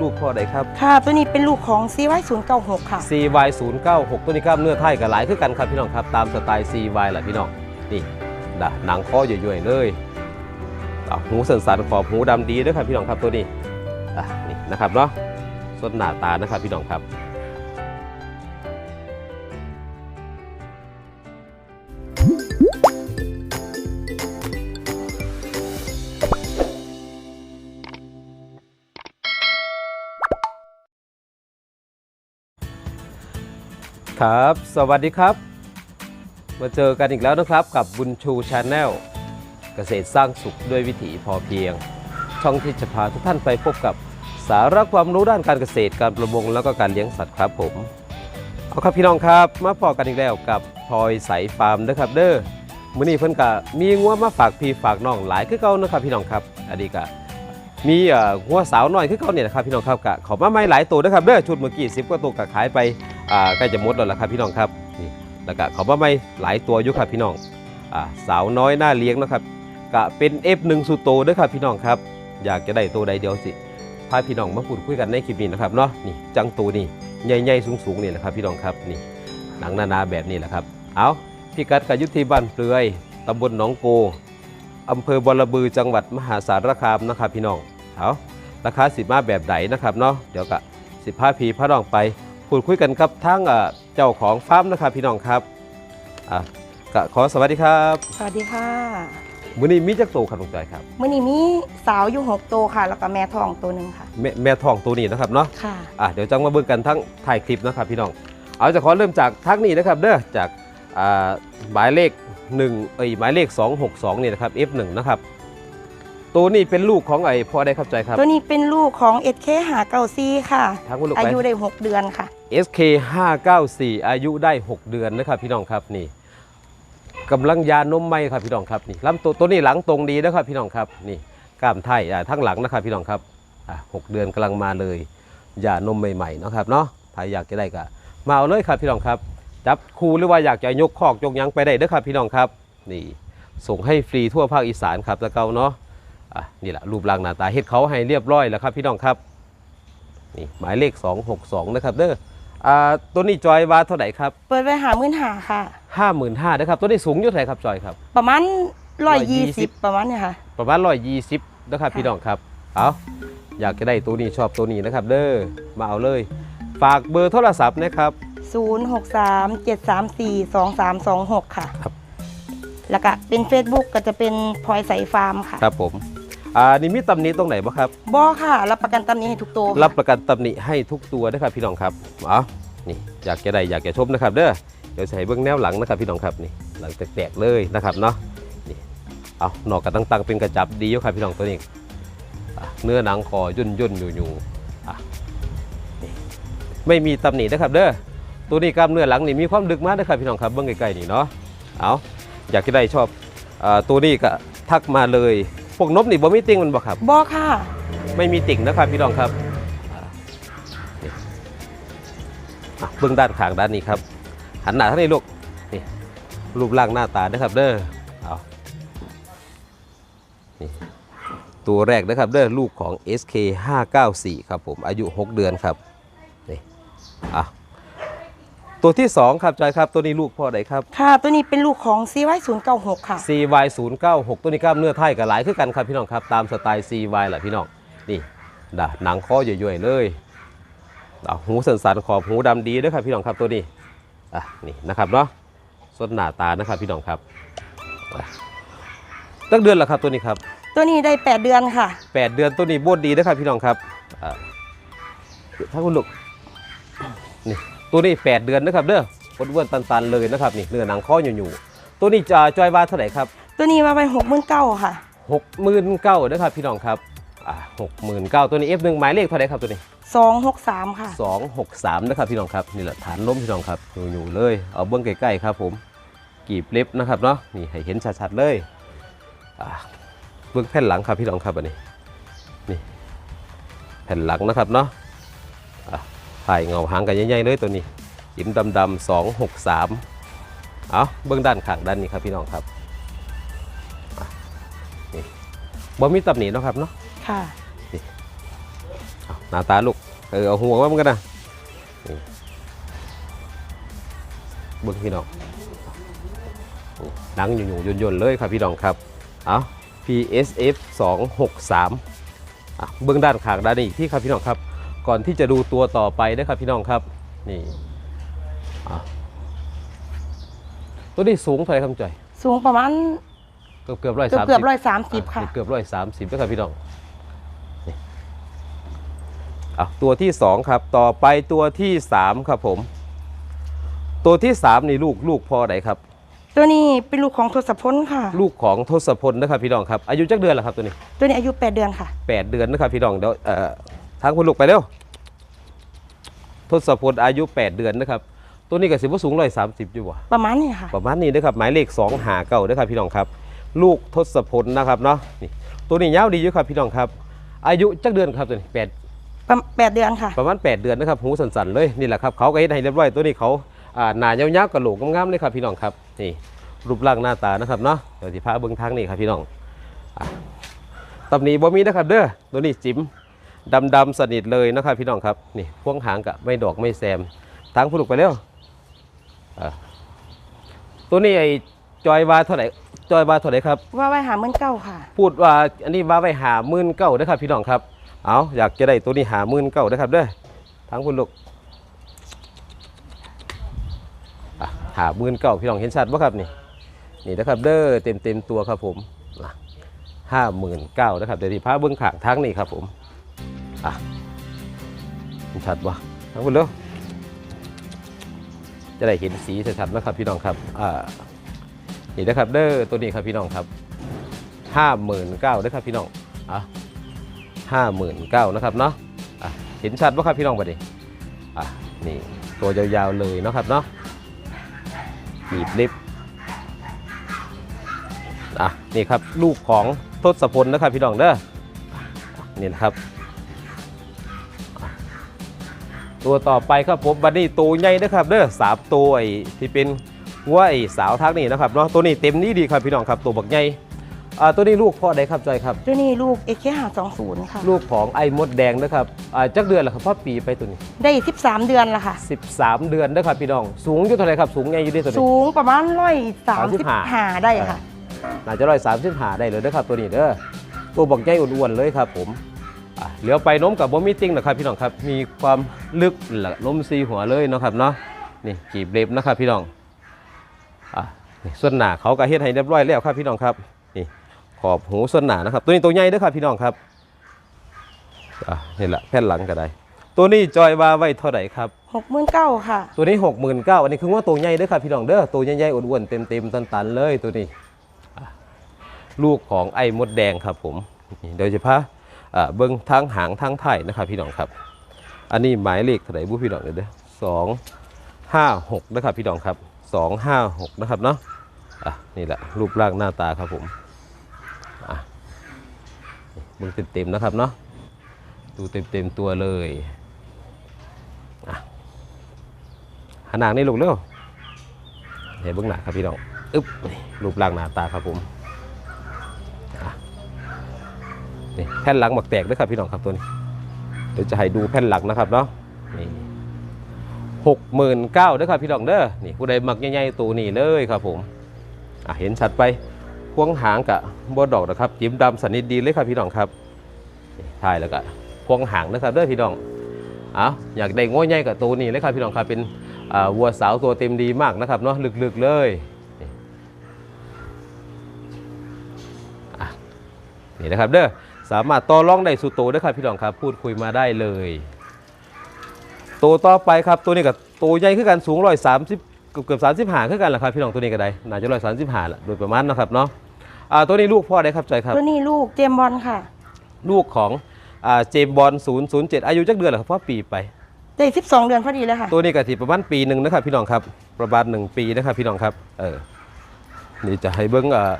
ลูกพ่อใดครับ ค่ะ ตัวนี้เป็นลูกของซีไว้ศูนย์เก้าหกค่ะ CY 0 9 6 ตัวนี้กล้ามเนื้อไทยกับหลายคือกันครับพี่น้องครับ ตามสไตล์ CY แหละพี่น้อง นี่นะหนังคออยู่ๆเลยอะหูสันสันๆขอบหูดำดีด้วยครับพี่น้องครับตัวนี้อะนี่นะครับเนาะส่วนหน้าตานะครับพี่น้องครับ ครับ สวัสดีครับ มาเจอกันอีกแล้วนะครับกับบุญชูชาแนลเกษตรสร้างสุขด้วยวิถีพอเพียง ช่องที่จะพาทุกท่านไปพบกับสาระความรู้ด้านการเกษตรการประมงแล้วก็การเลี้ยงสัตว์ครับผมเอาครับพี่น้องครับ มาพอกันอีกแล้วกับพลอยใสฟาร์มนะครับเด้อมื้อนี้เพิ่นก็มีงัวมาฝากพี่ฝากน้องหลายคือเก่านะครับพี่น้องครับอันนี้ก็มีอ่องัวสาวน้อยคือเก่าเนี่ยนะครับพี่น้องครับก็เขามาใหม่หลายตัวนะครับเด้อชุดเมื่อกี้10กว่าตัวก็ขายไป อ่าใกล้จะหมดแล้วล่ะครับพี่น้องครับนี่แล้วก็เขามาไม่หลายตัวอยู่ครับพี่น้องอ่าสาวน้อยหน้าเลี้ยงนะครับก็เป็น F1 สุโตเด้วยครับพี่น้องครับ อยากจะได้ตัวใดเดียวสิพาพี่น้องมาพูดคุยกันในคลิปนี้นะครับเนาะนี่จังตัวนี่ใหญ่ๆสูงๆนี่นะครับพี่น้องครับนี่หนังนาๆแบบนี้แหละครับเอาพี่กัดกับยุทธีบ้านเปลือยตำบลหนองโกอำเภอบอระบือจังหวัดมหาสารคามนะครับพี่น้องเอาราคาสิบมาแบบไหนนะครับเนาะเดี๋ยวก็สิบห้าพีพระน้องไป พูดคุยกันครับทั้งเอ่อเจ้าของฟาร์มนะครับพี่น้องครับอะก็ขอสวัสดีครับสวัสดีค่ะมื้อนี้มีจักโตครับลุงจอยครับมื่อนี้มีสาวอยู่หกตัวค่ะ แล้วก็แม่ทองตัวหนึ่งค่ะ แม่แม่ทองตัวนี้นะครับเนาะค่ะอะเดี๋ยวจังมาเบิ่งกันทั้งถ่ายคลิปนะครับพี่น้อง เอาจะขอเริ่มจากทักนี้นะครับเด้อจากอ่าหมายเลข1เอ้ยหมายเลข 262นี่นะครับ F1 นะครับ ตัวนี้เป็นลูกของไอ้พ่อได้ครับใจครับ ตัวนี้เป็นลูกของเอสเคหาเกาซีค่ะทั้งคุณลูกอาไปยุได้หกเดือนค่ะ SK 594 อายุได้ 6 เดือนนะครับพี่น้องครับนี่กำลังยานมไม่ครับพี่น้องครับนี่ลำตัวตัวนี้หลังตรงดีนะครับพี่น้องครับนี่กล้ามไทยอ่าทั้งหลังนะครับพี่น้องครับอ่าหกเดือนกำลังมาเลยยานมใหม่ๆนะครับเนาะถ้าอยากจะได้ก็มาเอาเลยครับพี่น้องครับ จับคูหรือว่าอยากจะยกคอกยกหยังไปได้เด้อครับพี่น้องครับนี่ส่งให้ฟรีทั่วภาคอีสานครับตะเกาเนาะ อะนี่แหละรูปร่างหน้าตาเฮ็ดเขาให้เรียบร้อยแล้วครับพี่น้องครับนี่หมายเลข 262 นะครับเด้ออ่าตัวนี้จอยวาเท่าไหร่ครับเปิดไปหามื่นหาค่ะห้าหมื่นห้านะครับตัวนี้สูงอยู่เท่าไหร่ครับจอยครับ ประมาณร้อยยี่สิบ120ประมาณเนี่ยค่ะ ประมาณร้อยยี่สิบนะครับค่ะพี่น้องครับเอาอยากจะได้ตัวนี้ชอบตัวนี้นะครับ เด้อมาเอาเลย ฝากเบอร์โทรศัพท์นะครับ0 6 3 7 3 4 2 3 2 6 ค่ะ ครับ แล้วก็เป็น Facebook ก็จะเป็นพลอยใสฟาร์มค่ะ ครับผม อ่านี่มีตำหนิตรงไหนบ้างครับ บอค่ะ รับประกันตำหนี้ให้ทุกตัวค่ะรับประกันตำหนิให้ทุกตัวนะครับพี่น้องครับเอานี่อยากจะได้อยากจะชมนะครับเด้อเดี๋ยวจะให้เบื้องแนวหลังนะครับพี่น้องครับนี่หลังแตกๆเลยนะครับเนาะนี่เอาหนอกกระตั้งๆเป็นกระจับดีอยู่ครับพี่น้องตัวนี้อะเนื้อหนังคอย่นย่นๆอยู่ๆอะนี่ไม่มีตำหนินะครับเด้อตัวนี้กล้ามเนื้อหลังนี่มีความลึกมากนะครับพี่น้องครับเบื้องใกล้ๆนี่เนาะเอาอยากจะได้ชอบอาตัวนี้ก็ทักมาเลยพ วกนบนี่บ่มีติ่งมันบ่ครับบอค่ะ ไม่มีติ่งนะครับพี่น้องครับอ่านี่อะเบื้องด้านข้างด้านนี้ครับ หันหน้าทางนี้ลูกนี่รูปร่างหน้าตานะครับเด้อเอานี่ตัวแรกนะครับเด้อลูกของ SK 594 ครับผมอายุ 6 เดือนครับนี่อะ ตัวที่ 2 ครับจอยครับ ตัวนี้ลูกพ่อไหนครับ ค่ะ ตัวนี้เป็นลูกของซีไว้ศูนย์เก้าหกค่ะ CY 0 9 6 ตัวนี้กล้ามเนื้อไทยกับหลายคือกันครับพี่น้องครับ ตามสไตล์ CY แหละพี่น้อง นี่ดะหนังคออยู่ๆเลยอะหูสันสันๆขอบหูดำดีด้วยครับพี่น้องครับตัวนี้ อะ นี่นะครับเนาะส่วนหน้าตานะครับพี่น้องครับอะตั้งเดือนละครับตัวนี้ครับ ตัวนี้ได้แปดเดือนค่ะแปดเดือนตัวนี้โบดดีนะครับพี่น้องครับอะถ้าคุณลูกนี่ ตัวนี้แปดเดือนนะครับเด้ออ้วนๆตันๆเลยนะครับนี่เนื้อหนังคออยู่ๆตัวนี้จะจอยวาเท่าไหร่ครับตัวนี้มาไปหกหมื่นเก้าค่ะหกหมื่นเก้านะครับพี่น้องครับอ่าหกหมื่นเก้าตัวนี้ F หนึ่งหมายเลขเท่าไหร่ครับตัวนี้สองหกสามค่ะสองหกสามนะครับพี่น้องครับนี่แหละฐานล้มพี่น้องครับอยู่ๆเลยเอาเบื้องใกล้ๆครับผมกีบเล็บนะครับเนาะนี่ให้เห็นชัดๆเลยอ่าเบื้องแผ่นหลังครับพี่น้องครับอันนี้นี่แผ่นหลังนะครับเนาะอะ ถ่ายเงาหางกันใหญ่ๆเลยตัวนี้จิ้มดำๆสองหกสามเอาเบื้องด้านข้างด้านนี้ครับพี่น้องครับอะนี่บ่มีตำหนิเนาะครับเนาะค่ะหน้าตาลูกเออเอาหัวว่ามันกันนะนี่เบิ้งพี่น้องนี่ดังอยู่อยู่ยนๆเลยครับพี่น้องครับเอา PSF 263อะเบื้องด้านข้างด้านนี้อีกที่ครับพี่น้องครับ ก่อนที่จะดูตัวต่อไปนะครับพี่น้องครับนี่อะตัวนี้สูงเท่าไหร่ครับจ่อยสูงประมาณเกือบเกือบร้อยเกือบสามเกืสิอบบร้อยสามสิบค่ะเกือบร้อยสามสิบแล้วครับพี่น้องนี่อะตัวที่สองครับต่อไปตัวที่สามครับผม ตัวที่สามนี่ลูกลูกพ่อไหนครับ ตัวนี้เป็นลูกของทศพลค่ะ ลูกของทศพลนะครับพี่น้องครับอายุจักเดือนแล้วครับตัวนี้ ตัวนี้อายุแปดเดือนค่ะแปดเดือนนะครับพี่น้องเดี๋ยวเอ่อ ทางคุณลูกไปเร็วทศพลอายุแปดเดือนนะครับ ตัวนี้ก็สิบว่าสูงร้อยสามสิบอยู่วะประมาณนี้ค่ะ ประมาณนี้นะครับ หมายเลข2หาเก้านะครับพี่น้องครับ ลูกทศพลนะครับเนาะนี่ตัวนี้ยาวดีอยู่ครับพี่น้องครับ อายุจักเดือนครับตัวนี้แปดประแปดเดือนค่ะ ประมาณ 8 เดือนนะครับหูสันๆเลยนี่แหละครับเขาก็เฮ็ดให้เรียบร้อยตัวนี้เขาอ่าหนายาวๆกระโหลกงามๆเลยครับพี่น้องครับนี่รูปร่างหน้าตานะครับเนาะเดี๋ยวสิพาเบิ่งทางนี้ครับพี่น้องอะตำหนิบ่มีนะครับเด้อตัวนี้จิ๋ม ดำๆสนิทเลยนะครับพี่น้องครับนี่พวงหางกะไม่ดอกไม่แซมทางผู้ลูกไปเร็วอะตัวนี้ไอ้จอยวาเท่าไหร่จอยวาเท่าไหร่ครับว่าไว้หาเมื่นเก้าค่ะ พูดว่าอันนี้ว่าไว้หาหมื่นเก้านะครับพี่น้องครับเอาอยากจะได้ตัวนี้หาหมื่นเก้านะครับเด้อทั้งคุณลูกอะหาหมื่นเก้าพี่น้องเห็นชัดป่ะครับนี่นี่นะครับเด้อเต็มเต็มๆตัวครับผมห้าหมื่นเก้านะครับเดี๋ยวที่พาเบื้องขางทั้งนี่ครับผม อะเห็นชัดป่ะทั้งคุณลูกจะได้เห็นสีชัดๆนะครับพี่น้องครับอ่านี่นะครับเด้อตัวนี้ครับพี่น้องครับห้าหมื่นเก้าด้ครับพี่น้องอะห้าหมื่นเก้านะครับเนาะอะเห็นชัดว่าครับพี่น้องบัดนี้อะนี่ตัวยาวๆเลยเนาะครับเนาะบีบลิฟอะนี่ครับลูกของทศพลนะครับพี่น้องเด้อนี่นะครับ ตัวต่อไปครับผมบัดนี้ตัวใหญ่นะครับเด้อสามตัวไอ้ที่เป็นวัวไอ้สาวทักนี่นะครับเนาะตัวนี้เต็มนี้ดีครับพี่น้องครับตัวบักใหญ่อ่าตัวนี้ลูกพ่อใดครับจอยครับ ตัวนี้ลูกเอเคหาสองศูนย์ค่ะ ลูกของไอ้มดแดงนะครับอ่าจักเดือนละครับพ่อปีไปตัวนี้ ได้สิบสามเดือนละค่ะ13เดือนนะครับพี่น้อง สูงอยู่เท่าไหรครับสูงไงอยู่ที่ตัวนี้ สูงประมาณร้อยสามสิบ35ห้าได้ค่ะน่าจะร้อยสามสิบหาได้เลยนะครับตัวนี้เด้อตัวบอกใหญ่อ้วนๆเลยครับผมอะ เหลียวไปโน้มกับบอมิติ้งนะครับพี่น้องครับ มีความลึกละล้มซีหัวเลยเนาะครับเนาะนี่กีบเล็บนะครับพี่น้องอะนี่ส่วนหนาเขาก็เฮ็ดให้เรียบร้อยแล้วครับพี่น้องครับนี่ขอบหูส่วนหนานะครับ ตัวนี้ตัวใหญ่เด้อครับพี่น้องครับอะนี่แหละแผ่นหลังก็ได้ ตัวนี้จอยว่าไว้เท่าไหร่ครับหกหมื่นเก้าค่ะ ตัวนี้6 9 0 0 0อันนี้คือว่าตัวใหญ่เด้อครับพี่น้องเด้อตัวใหญ่ๆอ้วนๆเต็มๆตันๆเลยตัวนี้อะลูกของไอ้มดแดงครับผมนี่โดยเฉพาะอ่า เบิ้งทางหางทางไถ่ายนะครับพี่น้องครับ อันนี้หมายเลขเท่าไหร่บุพี่น้องเด้อเด้อสองห้าหกนะครับพี่น้องครับสองห้าหกนะครับเนาะอะนี่แหละรูปร่างหน้าตาครับผมอะเบิ้งเต็มๆนะครับเนาะดูเต็มๆตัวเลยหันหน้านี่ลูกเร็วเห็นเบื้องหน้าครับพี่น้องอึ๊บรูปร่างหน้าตาครับผม นี่แผ่นหลังหมักแตกด้วยครับพี่น้องครับตัวนี้ เดี๋ยวจะให้ดูแผ่นหลังนะครับเนาะนี่หกหมื่นเก้าด้วยครับพี่น้องเด้อนี่ผู้ใดหมักใหญ่ๆตัวนี้เลยครับผมอะเห็นชัดไปพวงหางกะบอดอกนะครับจิ้มดำสนิทดีเลยครับพี่น้องครับถ่ายแล้วก็พวงหางนะครับเด้อพี่น้องเอาอยากได้ง้อใหญ่กับตัวนี้เลยครับพี่น้องครับเป็นวัวสาวตัวเต็มดีมากนะครับเนาะลึกๆเลยนี่นะครับเด้อ สามารถต่อรองได้สุดโตวเด้อครับพี่น้องครับ พูดคุยมาได้เลยตัวต่อไปครับตัวนี้กับตัวใหญ่ขึ้นกันสูงร้อยสามสิบเกือบสามสิบหาขึ้นกันแหละครับพี่น้องตัวนี้ก็ได้น่าจะร้อยสามสิบหาละโดยประมาณนะครับเนาะอ่าตัวนี้ลูกพ่อได้ครับใจอยครับ ตัวนี้ลูกเจมส์บอลค่ะ ลูกของอ่าเจมส์บอล007อายุจักเดือนเหรอครับพ่อปีไปได้สิบสองเดือนพอดีเลยค่ะ ตัวนี้กะทิประมาณปีหนึ่งนะครับพี่น้องครับประมาณหนึ่งปีนะครับพี่น้องครับเออนี่จะให้เบิ้งเอ่อ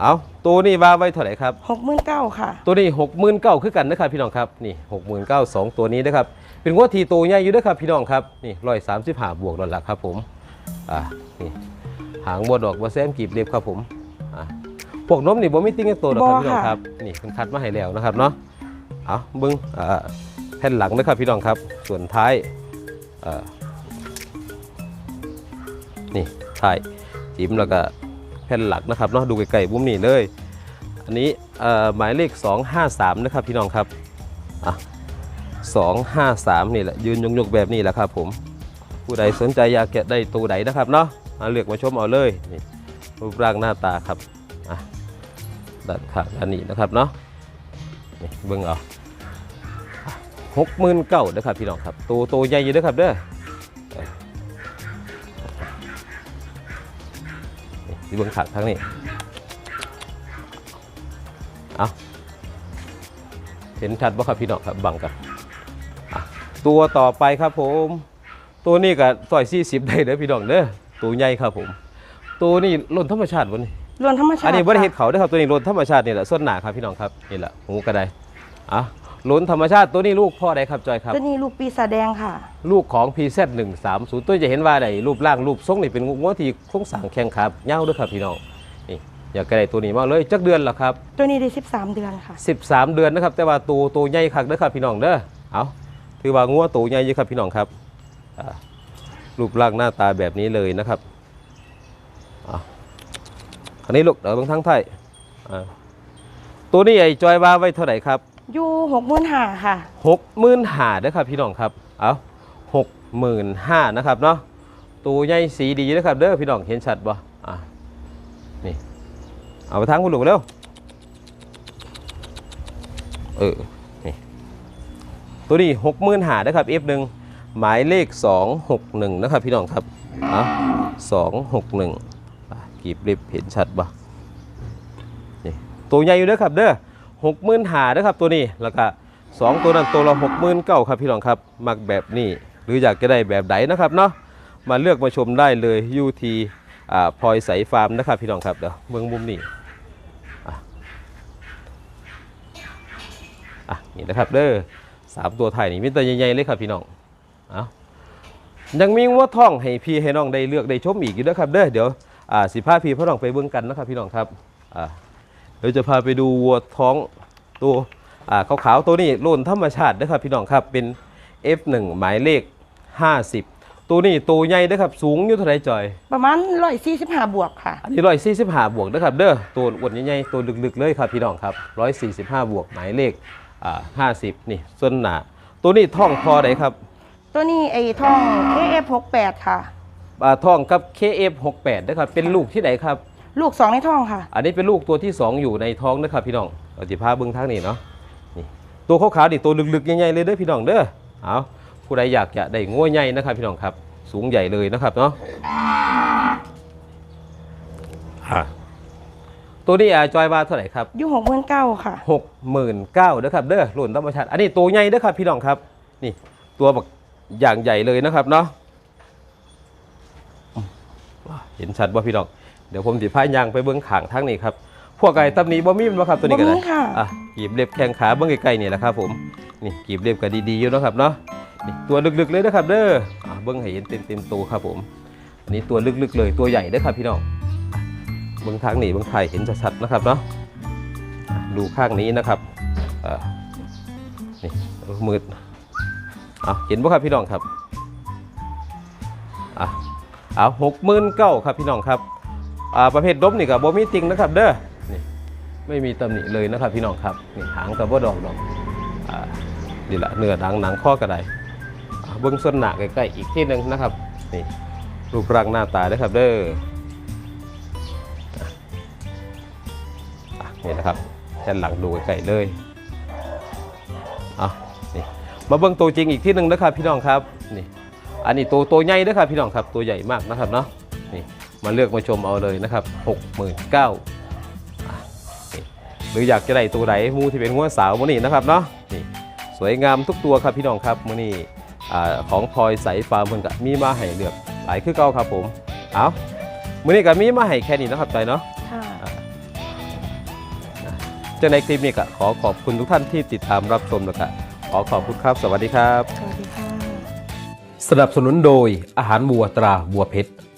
เอาตัวนี้ว่าไว้เท่าไหร่ครับ หกหมื่นเก้าค่ะ ตัวนี้หกหมื่นเก้าคือกันนะครับพี่น้องครับนี่หกหมื่นเก้าสองตัวนี้นะครับเป็นงวดทีตัวใหญ่อยู่ด้วยครับพี่น้องครับนี่ร้อยสามสิบห้าบวกนั่นแหละครับผมอ่านี่หางบวดอกบวแซมกีบเรียบครับผมอ่าพวกนมนี่บ่มีติ้งตัวหรอกครับบ่พี่น้องค่ะ ครับนี่เพิ่นคัดมาให้แล้วนะครับเนาะเอาเบิ้งอ่าแผ่นหลังนะครับพี่น้องครับ ส่วนท้ายเอ่อนี่ท้ายจิ้มแล้วก็แผ่นหลักนะครับเนาะดูไกลๆมุมนี้เลย อันนี้หมายเลข 253 นะครับพี่น้องครับอะ253 นี่แหละยืนยงๆแบบนี้แหละครับผมผู้ใดสนใจอยากจะได้ตัวใดนะครับเนาะมาเลือกมาชมเอาเลยนี่รูปร่างหน้าตาครับอะด้านข้างอันนี้นะครับเนาะนี่เบิ่งเอาหกหมื่นเก้านะครับพี่น้องครับตัวตัวใหญ่อยู่เด้อครับเด้อ เบิ่งขาดทั้งนี้เอาเห็นชัดบ่ครับพี่น้องครับบังกันอะตัวต่อไปครับผม ตัวนี้ก็ต่อย40ได้เด้อพี่น้องเด้อตัวใหญ่ครับผม ตัวนี้ล้นธรรมชาติวะนี่รวนธรรมชาติอันนี้บ่ได้ค่ะเฮ็ดเขาเด้อครับตัวนี้ล้นธรรมชาตินี่แหละส่วนหนาครับพี่น้องครับนี่แหละหูกระไดอะ ล้นธรรมชาติตัวนี้ลูกพ่อใดครับจอยครับ ตัวนี้ลูกปีศาจแดงค่ะ ลูกของ PZ130 ตัวจะเห็นว่าได้รูปร่างรูปทรงนี่เป็นงูที่โครงสร้างแข็งขาเง่าเด้วยครับพี่น้องนี่อยากกระไดตัวนี้มากเลยจักเดือนละครับ ตัวนี้ได้ 13 เดือนค่ะ 13 เดือนนะครับ แต่ว่าตัวตัวใหญ่คักเด้อครับพี่น้องเด้อเอาถือว่างัวตัวใหญ่อยู่ครับพี่น้องครับอ่ารูปร่างหน้าตาแบบนี้เลยนะครับอะอันนี้ลูกเดี๋ยวเบางทั้งไทยอ่าตัวนี้ไอ้จอยว่าไว้เท่าไหร่ครับ อยู่หกหมื่นห้าค่ะหกหมื่นห้าเด้อครับพี่น้องครับ เอาหกหมื่นห้านะครับเนาะตัวใหญ่สีดีนะครับเด้อพี่น้องเห็นชัดบ่อะนี่เอาไปทางคุณลูกเร็วเออนี่ตัวนี้หกหมื่นห้านะครับ F1 หมายเลข 261 นะครับพี่น้องครับอะ261อะกีบริบเห็นชัดบ่นี่ตัวใหญ่อยู่เด้อครับเด้อ หกหมื่นหาด้อครับตัวนี้แล้วก็สองตัวนั้นตัวละหกหมื่นเก้าครับพี่น้องครับมักแบบนี้หรืออยากจะได้แบบใดนะครับเนาะมาเลือกมาชมได้เลยยูทีอ่าพลอยใสฟาร์มนะครับพี่น้องครับเดี๋ยวเบื้องมุมนี้อะอะนี่นะครับเด้อสามตัวไทยนี่มีตัวใหญ่ๆเลยครับพี่น้องเอายังมีวัวท่องให้พี่ให้น้องได้เลือกได้ชมอีกอยู่นะครับเด้อเดี๋ยวอ่าสิพาพี่พ่อน้องไปเบื้องกันนะครับพี่น้องครับอ่า ดี๋ยวจะพาไปดูวัวท้องตัวอ่าขาวๆตัวนี้โลนธรรมชาตินะครับพี่น้องครับเป็น F1 หมายเลข 50 ตัวนี้ตัวใหญ่นะครับสูงอยู่เท่าไหรจอย ประมาณร้อยสี่สิบห้าบวกค่ะอันนี้ร้อยสี่สิบห้าบวกนะครับเด้อตัวอ้วนใหญ่ๆตัวลึกๆเลยครับพี่น้องครับร้อยสี่สิบห้าบวกหมายเลขอ่าห้าสิบนี่ส่วนหนาตัวนี้ท่องพอไหนครับ ตัวนี้ไอ้ท่อง KF68 ค่ะอ่าท่องกับ KF68 นะครับเป็นลูกที่ไหนครับ ลูกสองในท้องค่ะ อันนี้เป็นลูกตัวที่2อยู่ในท้องนะครับพี่น้องเอาจิพาเบิ้งทางนี้เนาะนี่ตัวขาวๆนี่ตัวลึกๆใหญ่ๆเลยเด้อพี่น้องเด้อเอาผู้ใดอยากจะได้งัวใหญ่นะครับพี่น้องครับ สูงใหญ่เลยนะครับเนาะอะตัวนี้อาจอยบาเท่าไหร่ครับอยู่หกหมื่นเก้าค่ะหกหมื่นเก้าเด้อครับเด้อหล่นธรรมชาติอันนี้ตัวใหญ่เด้อครับพี่น้องครับ นี่ ตัวแบบอย่างใหญ่เลยนะครับเนาะเห็นชัดว่าพี่น้องเดี๋ยวผมสิพายางไปเบื้องขางทางนี้ครับพวกไก่ตำหนี้บ่มีแมันบ่ครับตัวนี้ก็บ่ได้มีค่ะ อะกีบเล็บแข้งขาเบื้องใกล้ๆนี่แหละครับผมนี่กีบเล็บก็ดีๆอยู่เนาะครับเนาะนี่ตัวลึกๆเลยนะครับเด้ออะเบื้องให้เห็นเต็มๆตัวครับผมอันนี้ตัวลึกๆเลยตัวใหญ่เด้อครับพี่น้องอะเบื้องทางนี้เบื้องไทยเห็นชัดๆนะครับเนาะอะดูข้างนี้นะครับอะนี่มืดเอาเห็นบ่ครับพี่น้องครับอะเอาหกหมื่นเก้าครับพี่น้องครับอ่า ประเภทดมนี่กับบ่มีติงนะครับเด้อนี่ไม่มีตำหนิเลยนะครับพี่น้องครับนี่หางกับบ่ดอกดอกอ่านี่ละเนื้อหนังหนังข้อกระไดเบื้องส่วนหน้าใกล้ๆอีกที่หนึ่งนะครับนี่รูปร่างหน้าตาเด้ครับเด้อนี่นะครับแทนหลังดูใกล้ๆเลยอะนี่มาเบื้องตัวจริงอีกที่หนึ่งนะครับพี่น้องครับนี่อันนี้ตัวตัวใหญ่เด้อครับพี่น้องครับตัวใหญ่มากนะครับเนาะนี่ มาเลือกมาชมเอาเลยนะครับ 69,000อะนี่หรืออยากจะได้ตัวไหนมูที่เป็นหัวสาวมือนี่นะครับเนาะนี่สวยงามทุกตัวครับพี่น้องครับมือนี่อ่าของพลอยใสฟาร์มเพิ่นก็มีมาให้เลือกหลายคือเก่าครับผมเอามือนี้ก็มีมาให้แค่นี้นะครับใจอยเนาะค่ะจะในคลิปนี้ก็ขอขอบคุณทุกท่านที่ติดตามรับชมแล้วก็ขอขอบคุณครับสวัสดีครับ สวัสดีค่ะ สนับสนุนโดยอาหารวัวตราวัวเพชร